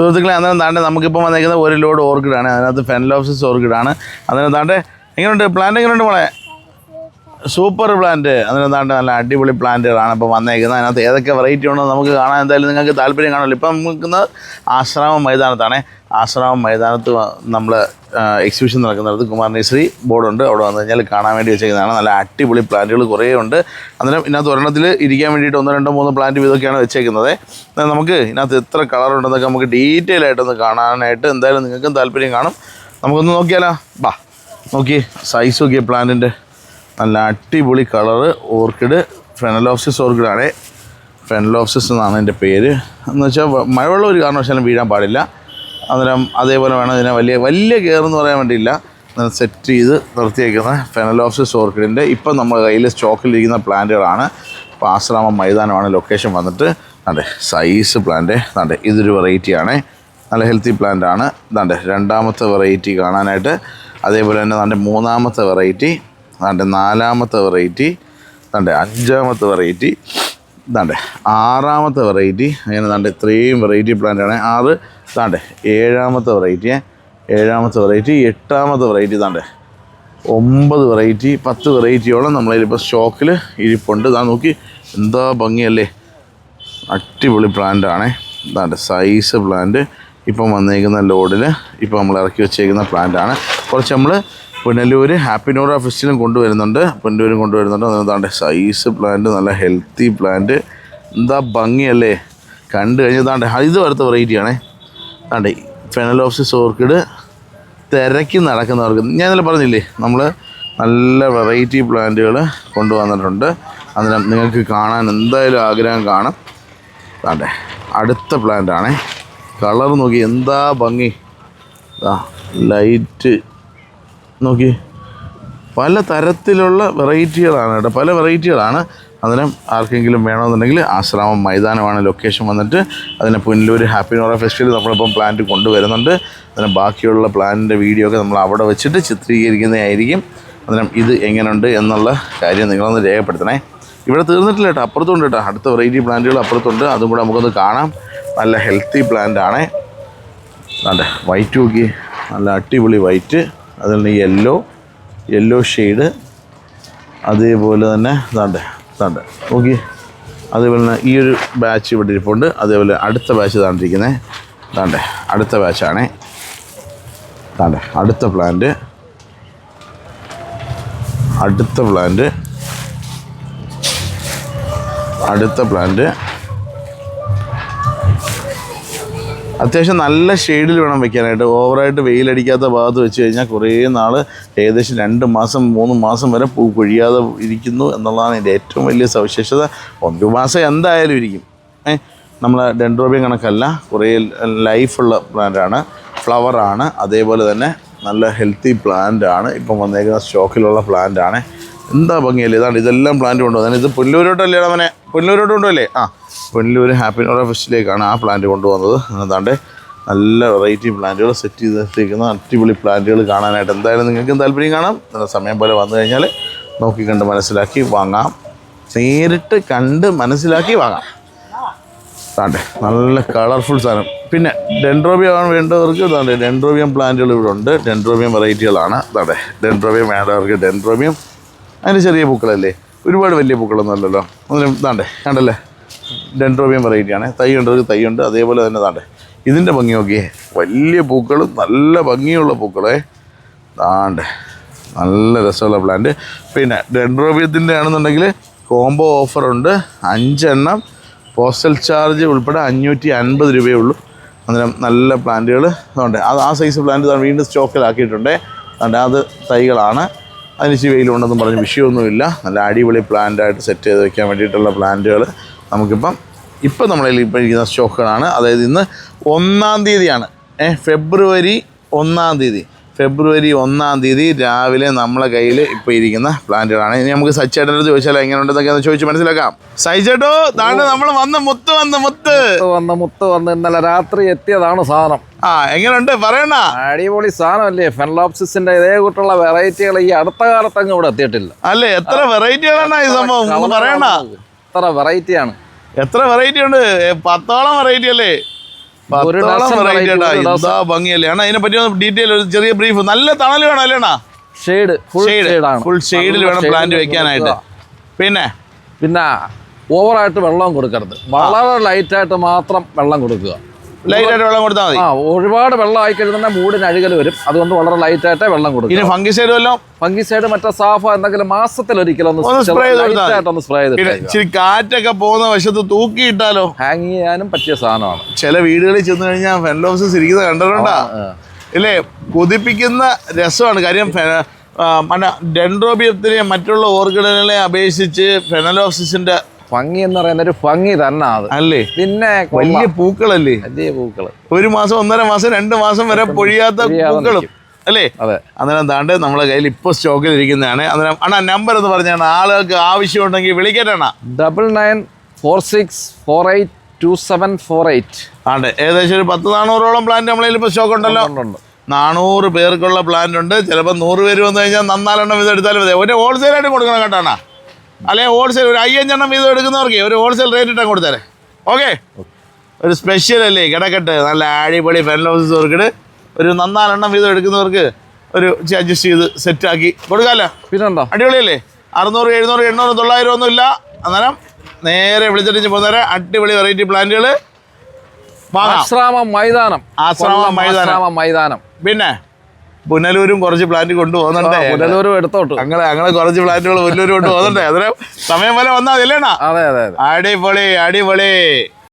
സുഹൃത്തുക്കളെ അന്നേരം താണ്ടെ നമുക്കിപ്പോൾ വന്നേക്കുന്ന ഒരു ലോഡ് ഓർക്കിഡാണ് അതിനകത്ത് ഫെൻലോപ്സിസ് ഓർക്കിഡാണ് അന്നേരം താണ്ടെ എങ്ങനെയുണ്ട് പ്ലാന്റ് എങ്ങനെയുണ്ട് മോളെ? സൂപ്പർ പ്ലാന്റ് അന്നേരം താണ്ട് നല്ല അടിപൊളി പ്ലാന്റുകളാണ് ഇപ്പോൾ വന്നേക്കുന്നത്. അതിനകത്ത് ഏതൊക്കെ വെറൈറ്റി ഉണ്ടോ നമുക്ക് കാണാൻ എന്തായാലും നിങ്ങൾക്ക് താല്പര്യം കാണുമല്ലോ. ഇപ്പം നിൽക്കുന്നത് ആശ്രാമം മൈതാനത്താണ്. ആശ്രാമം മൈതാനത്ത് നമ്മൾ എക്സിബിഷൻ നടക്കുന്നിടത്ത് കുമാരനേശ്വരി ബോർഡുണ്ട്. അവിടെ വന്നു കഴിഞ്ഞാൽ കാണാൻ വേണ്ടി വെച്ചേക്കുന്നതാണ്. നല്ല അടിപൊളി പ്ലാന്റുകൾ കുറേ ഉണ്ട്. അന്നേരം ഇതിനകത്ത് ഒരെണ്ണത്തിൽ ഇരിക്കാൻ വേണ്ടിയിട്ട് ഒന്ന് രണ്ടോ മൂന്നോ പ്ലാന്റ് ഇതൊക്കെയാണ് വെച്ചേക്കുന്നത്. നമുക്ക് ഇതിനകത്ത് എത്ര കളർ ഉണ്ടെന്നൊക്കെ നമുക്ക് ഡീറ്റെയിൽ ആയിട്ടൊന്ന് കാണാനായിട്ട് എന്തായാലും നിങ്ങൾക്കും താല്പര്യം കാണും. നമുക്കൊന്ന് നോക്കിയാലോ? ബാ നോക്കി. സൈസ് നോക്കിയ പ്ലാന്റിന്റെ നല്ല അടിപൊളി കളറ് ഓർക്കിഡ് ഫെനലോപ്സിസ് ഓർക്കിഡാണ് ഫെനലോപ്സിസ് എന്നാണ് എന്റെ പേര്. എന്ന് വെച്ചാൽ മഴവെള്ളം ഒരു കാരണവശാലും വീഴാൻ പാടില്ല. അന്നേരം അതേപോലെ വേണം ഇതിനെ വലിയ വലിയ കെയർ എന്ന് പറയാൻ വേണ്ടിയില്ല. സെറ്റ് ചെയ്ത് നിർത്തിയേക്കുന്ന ഫെനലോപ്സിസ് ഓർക്കിഡിന്റെ ഇപ്പം നമ്മുടെ കയ്യിൽ സ്റ്റോക്കിലിരിക്കുന്ന പ്ലാന്റുകളാണ്. ഇപ്പോൾ ആശ്രാമം മൈതാനമാണ് ലൊക്കേഷൻ വന്നിട്ട്. അതെ സൈസ് പ്ലാന്റ് അതെ ഇതൊരു വെറൈറ്റിയാണ് നല്ല ഹെൽത്തി പ്ലാന്റ് ആണ്. ഇതാണ്ട് രണ്ടാമത്തെ വെറൈറ്റി കാണാനായിട്ട്. അതേപോലെ തന്നെ നല്ല മൂന്നാമത്തെ വെറൈറ്റി അതാണ്ട് നാലാമത്തെ വെറൈറ്റി അതാണ്ട് അഞ്ചാമത്തെ വെറൈറ്റി ഇതാണ്ട് ആറാമത്തെ വെറൈറ്റി അങ്ങനെ ഇതാണ്ട് ഇത്രയും വെറൈറ്റി പ്ലാന്റ് ആണ്. ആറ് ഇതാണ്ട് ഏഴാമത്തെ വെറൈറ്റി ഏഴാമത്തെ വെറൈറ്റി എട്ടാമത്തെ വെറൈറ്റി ഇതാണ്ട് ഒമ്പത് വെറൈറ്റി പത്ത് വെറൈറ്റിയോളം നമ്മളതിലിപ്പോൾ സ്റ്റോക്കിൽ ഇരിപ്പുണ്ട്. ഇതാ നോക്കി എന്താ ഭംഗിയല്ലേ? അടിപൊളി പ്ലാന്റാണേ ഇതാണ്ട് സൈസ് പ്ലാന്റ് ഇപ്പം വന്നേക്കുന്ന ലോഡിൽ ഇപ്പം നമ്മൾ ഇറക്കി വെച്ചേക്കുന്ന പ്ലാന്റാണ് കുറച്ച് നമ്മൾ പുനലൂർ ഹാപ്പി നോർ ഓഫീസിലും കൊണ്ടുവരുന്നുണ്ട്. പുനലൂരും കൊണ്ടുവരുന്നുണ്ട്. അതാണ്ട് സൈസ് പ്ലാന്റ് നല്ല ഹെൽത്തി പ്ലാന്റ് എന്താ ഭംഗിയല്ലേ? കണ്ടു കഴിഞ്ഞതാണ്ട് ഇത് അടുത്ത വെറൈറ്റിയാണേ അതെ ഫെനലോപ്സിസ് ഓർക്കിഡ് തിരക്കി നടക്കുന്നവർക്ക് ഞാൻ ഇന്നലെ പറഞ്ഞില്ലേ നമ്മൾ നല്ല വെറൈറ്റി പ്ലാന്റുകൾ കൊണ്ടുവന്നിട്ടുണ്ട്. അന്നേരം നിങ്ങൾക്ക് കാണാൻ എന്തായാലും ആഗ്രഹം കാണും. അതെ അടുത്ത പ്ലാന്റ് ആണേ. കളർ നോക്കി എന്താ ഭംഗി? ലൈറ്റ് നോക്കി. പല തരത്തിലുള്ള വെറൈറ്റികളാണ് കേട്ടോ. പല വെറൈറ്റികളാണ്. അന്നേരം ആർക്കെങ്കിലും വേണമെന്നുണ്ടെങ്കിൽ ആശ്രാമം മൈതാനമാണ് ലൊക്കേഷൻ വന്നിട്ട് അതിനെ പുനലൂർ ഹാപ്പി നോറ ഫെസ്റ്റിവൽ നമ്മളിപ്പം പ്ലാന്റ് കൊണ്ടുവരുന്നുണ്ട്. അതിന് ബാക്കിയുള്ള പ്ലാനിന്റെ വീഡിയോ ഒക്കെ നമ്മൾ അവിടെ വെച്ചിട്ട് ചിത്രീകരിക്കുന്നതായിരിക്കും. അന്നേരം ഇത് എങ്ങനെയുണ്ട് എന്നുള്ള കാര്യം നിങ്ങളൊന്ന് രേഖപ്പെടുത്തണേ. ഇവിടെ തീർന്നിട്ടില്ല കേട്ടോ. അപ്പുറത്തുണ്ട് കേട്ടോ. അടുത്ത വെറൈറ്റി പ്ലാന്റുകൾ അപ്പുറത്തുണ്ട്. അതും കൂടെ നമുക്കൊന്ന് കാണാം. നല്ല ഹെൽത്തി പ്ലാന്റ് ആണേ. വൈറ്റ് നോക്കി. നല്ല അടിപൊളി വൈറ്റ് അതിൽ യെല്ലോ യെല്ലോ ഷെയ്ഡ് അതേപോലെ തന്നെ ഇതാണ്ട് ഇതാണ്ട്. നോക്കി അതേപോലെ തന്നെ ഈ ഒരു ബാച്ച് ഇവിടെ ഇരിപ്പുണ്ട്. അതേപോലെ അടുത്ത ബാച്ച് താണ്ടിരിക്കുന്നത് ഇതാണ്ട് അടുത്ത ബാച്ചാണേ ഇതാണ്ട് അടുത്ത പ്ലാന്റ് അടുത്ത പ്ലാന്റ് അടുത്ത പ്ലാന്റ് അത്യാവശ്യം നല്ല ഷെയ്ഡിൽ വേണം വെക്കാനായിട്ട്. ഓവറായിട്ട് വെയിലടിക്കാത്ത ഭാഗത്ത് വെച്ച് കഴിഞ്ഞാൽ കുറേ നാൾ ഏകദേശം രണ്ട് മാസം മൂന്ന് മാസം വരെ പൂ കൊഴിയാതെ ഇരിക്കുന്നു എന്നുള്ളതാണ് എന്റെ ഏറ്റവും വലിയ സവിശേഷത. ഒരു മാസം എന്തായാലും ഇരിക്കും. നമ്മൾ ഡെൻഡ്രോബിയം കണക്കല്ല കുറേ ലൈഫുള്ള പ്ലാന്റാണ് ഫ്ലവറാണ് അതേപോലെ തന്നെ നല്ല ഹെൽത്തി പ്ലാന്റാണ് ഇപ്പം വന്നേക്കുന്ന സ്റ്റോക്കിലുള്ള പ്ലാന്റാണ് എന്താ ഭംഗിയല്ലേ? ഇതാണ് ഇതെല്ലാം പ്ലാന്റ് കൊണ്ടുവന്നത്. ഇത് പുല്ലൂരോട്ടല്ലേ അവനെ പുല്ലൂരോട്ട് കൊണ്ടുപോയില്ലേ ആ. പുല്ലൂർ ഹാപ്പി നോറ ഫെസ്റ്റിലേക്കാണ് ആ പ്ലാന്റ് കൊണ്ടുവന്നത്. അതാണ്ട് നല്ല വെറൈറ്റി പ്ലാന്റുകൾ സെറ്റ് ചെയ്തിരിക്കുന്ന അടിപൊളി പ്ലാന്റുകൾ കാണാനായിട്ട് എന്തായാലും നിങ്ങൾക്കും താല്പര്യം കാണാം. സമയം പോലെ വന്നു കഴിഞ്ഞാൽ നോക്കി കണ്ട് മനസ്സിലാക്കി വാങ്ങാം. നേരിട്ട് കണ്ട് മനസ്സിലാക്കി വാങ്ങാം. താണ്ടെ നല്ല കളർഫുൾ സാധനം. പിന്നെ ഡെൻഡ്രോബിയം വേണ്ടവർക്ക് ഇതാണ്ട് ഡെൻഡ്രോബിയം പ്ലാന്റുകൾ ഇവിടെ ഉണ്ട്. ഡെൻഡ്രോബിയം വെറൈറ്റികളാണ്. ഇതാണ്ടെ ഡെൻഡ്രോബിയം വേണ്ടവർക്ക് ഡെൻഡ്രോബിയം. അതിന് ചെറിയ പൂക്കളല്ലേ? ഒരുപാട് വലിയ പൂക്കളൊന്നും അല്ലല്ലോ. ഒന്നിനും ഇതാണ്ടേ കണ്ടല്ലേ? ഡെൻഡ്രോബിയം വെറൈറ്റിയാണ് തൈ ഉണ്ട് തൈ ഉണ്ട് അതേപോലെ തന്നെ താണ്ടേ ഇതിന്റെ ഭംഗി നോക്കിയേ വലിയ പൂക്കളും നല്ല ഭംഗിയുള്ള പൂക്കളേ. താണ്ടേ നല്ല രസമുള്ള പ്ലാന്റ് പിന്നെ ഡെൻഡ്രോബിയത്തിന്റെ ആണെന്നുണ്ടെങ്കിൽ കോംബോ ഓഫറുണ്ട് അഞ്ചെണ്ണം. പോസ്റ്റൽ ചാർജ് ഉൾപ്പെടെ അഞ്ഞൂറ്റി അൻപത് രൂപയേ ഉള്ളൂ. അന്നേരം നല്ല പ്ലാന്റുകൾ അതുകൊണ്ട് അത് ആ സൈസ് പ്ലാന്റ് വീണ്ടും സ്റ്റോക്കിലാക്കിയിട്ടുണ്ട് അതുകൊണ്ട് അത് തൈകളാണ്. അതിന് ഇച്ചിരി വെയിലുണ്ടെന്നും പറഞ്ഞ് വിഷയമൊന്നുമില്ല. നല്ല അടിപൊളി പ്ലാന്റായിട്ട് സെറ്റ് ചെയ്ത് വെക്കാൻ വേണ്ടിയിട്ടുള്ള പ്ലാന്റുകൾ നമുക്കിപ്പം ഇപ്പം നമ്മളതിൽ ഇപ്പം ഇരിക്കുന്ന സ്റ്റോക്കുകളാണ് അതായത് ഇന്ന് ഒന്നാം തീയതിയാണ്. ഏഹ് ഫെബ്രുവരി ഒന്നാം തീയതി. ഫെബ്രുവരി ഒന്നാം തീയതി രാവിലെ നമ്മളെ കയ്യിൽ ഇപ്പോൾ ഇരിക്കുന്ന പ്ലാന്റുകളാണ്. ഇനി നമുക്ക് സച്ചേട്ടന്റെ അടുത്ത് ചോദിച്ചാൽ എങ്ങനെയുണ്ടെന്നൊക്കെ ഒന്ന് ചോദിച്ച് മനസ്സിലാക്കാം. സൈചേട്ടോ താണ്ട് നമ്മൾ വന്ന് മുത്ത് വന്ന് മുത്ത്. വന്ന് മുത്ത് വന്ന് ഇന്നലെ രാത്രി എത്തിയതാണ് സാധനം. ആ എങ്ങനെയുണ്ട്? പറയണ അടിപൊളി സാധനമല്ലേ? ഫെൻലോപ്സിന്റെ ഇതേ കൂട്ടുള്ള വെറൈറ്റികൾ ഈ അടുത്ത കാലത്തങ്ങ് ഇവിടെ എത്തിയിട്ടില്ല. അല്ലേ? എത്ര വെറൈറ്റികളാണ് ഈ സംഭവം? പറയണ എത്ര വെറൈറ്റിയാണ്? എത്ര വെറൈറ്റി ഉണ്ട് പത്തോളം വെറൈറ്റി അല്ലേ? ഭംഗിയല്ലേ? അണ്ണാ ഇതിനെ പറ്റി ഡീറ്റെയിൽ ഒരു ചെറിയ ബ്രീഫ് നല്ല തണൽ വേണം അല്ലേ അണ്ണാ ഷെയ്ഡ് ഫുൾ ഷെയ്ഡിൽ വേണം പ്ലാന്റ് വെക്കാനായിട്ട്. പിന്നെ? പിന്നെ ഓവറായിട്ട് വെള്ളം കൊടുക്കരുത്. വളരെ ലൈറ്റായിട്ട് മാത്രം വെള്ളം കൊടുക്കുക. ലൈറ്റ് വെള്ളം കൊടുത്താൽ മതി. ആ ഒരുപാട് വെള്ളം ആയി കഴിഞ്ഞാൽ മൂടിന് അഴുകൽ വരും. അതുകൊണ്ട് വളരെ ലൈറ്റ് ലൈറ്റായിട്ട് വെള്ളം കൊടുക്കും ഇനി ഫംഗിസൈഡ് വല്ലതും ഫംഗിസൈഡ് മറ്റേ സാഫ എന്തെങ്കിലും മാസത്തിൽ ഒരിക്കലും ഒന്ന് ഒന്ന് സ്പ്രേ പിന്നെ ചെയ്തിട്ട് ഇച്ചിരി കാറ്റൊക്കെ പോകുന്ന വശത്ത് തൂക്കിയിട്ടാലോ ഹാങ് ചെയ്യാനും പറ്റിയ സാധനമാണ്. ചില വീടുകളിൽ ചെന്ന് കഴിഞ്ഞാൽ ഫെൻലോസസ് ഇരിക്കുന്നത് കണ്ടിട്ടുണ്ടാ. ഇല്ലേ? കൊതിപ്പിക്കുന്ന രസമാണ്. കാര്യം മറ്റേ ഡെൻഡ്രോബിയത്തിനെ മറ്റുള്ള ഓർഗിഡുകളെ അപേക്ഷിച്ച് ഫെനലോപ്സിസിന്റെ ഭംഗി എന്ന് പറയുന്ന ഒരു ഭംഗി തന്നെ അത്. അല്ലേ? പിന്നെ വലിയ പൂക്കളല്ലേ? വലിയ പൂക്കൾ ഒരു മാസം ഒന്നര മാസം രണ്ട് മാസം വരെ പൊഴിയാത്ത പൂക്കളും. അല്ലേ? അതെ. അന്നേരം താണ്ട് നമ്മളെ കയ്യിൽ ഇപ്പോൾ സ്റ്റോക്കിൽ ഇരിക്കുന്നതാണ്. അന്നേരം അണ്ണാ നമ്പർ എന്ന് പറഞ്ഞാണ്. ആളുകൾക്ക് ആവശ്യമുണ്ടെങ്കിൽ വിളിക്കട്ടെ double nine four six four eight two seven four eight. ആണ്ട് ഏകദേശം ഒരു പത്ത് നാനൂറോളം പ്ലാന്റ് നമ്മളെ ഇപ്പോൾ സ്റ്റോക്ക് ഉണ്ടല്ലോ. ഉണ്ട് നാനൂറ് പേർക്കുള്ള പ്ലാന്റ് ഉണ്ട്. ചിലപ്പോൾ നൂറ് പേര് വന്നു കഴിഞ്ഞാൽ നന്നാലെണ്ണം ഇത് എടുത്താലും മതി. ഒരു ഹോൾസെയിലായിട്ട് കൊടുക്കണം കേട്ടാണ് അല്ലെങ്കിൽ ഹോൾസെയിൽ ഒരു അയ്യഞ്ചെണ്ണം വീതം എടുക്കുന്നവർക്ക് ഒരു ഹോൾസെയിൽ റേറ്റ് ഇട്ടാൽ കൊടുത്തേരെ. ഓക്കെ ഒരു സ്പെഷ്യൽ അല്ലേ കിടക്കട്ടെ. നല്ല അടിപൊളി ഫെൻലോസസ് ഓർക്കിഡ് ഒരു നന്നാലെണ്ണം വീതം എടുക്കുന്നവർക്ക് ഒരു അഡ്ജസ്റ്റ് ചെയ്ത് സെറ്റാക്കി കൊടുക്കാമല്ലോ പിന്നെന്താ? അടിപൊളിയല്ലേ? അറുന്നൂറ് എഴുന്നൂറ് എണ്ണൂറ് തൊള്ളായിരം ഒന്നും ഇല്ല. അന്നേരം നേരെ വിളിച്ചിട്ട് പോകുന്നേരം അടിപൊളി വെറൈറ്റി പ്ലാന്റുകൾ ആശ്രാമ മൈതാനം. ആശ്രാമ മൈതാനം. മൈതാനം. പിന്നെ? പുനലൂരും കുറച്ച് പ്ലാന്റ് കൊണ്ടുപോകുന്നുണ്ട്. പുനലൂരും എടുത്തോട്ട്. അങ്ങനെ അങ്ങനെ കുറച്ച് പ്ലാന്റുകൾ പുനലൂരും കൊണ്ട് പോകുന്നുണ്ടേ അന്നേരം സമയം പോലെ വന്നാൽ അതില്ലേണ അതെ അതെ. അടിപൊളി അടിപൊളി.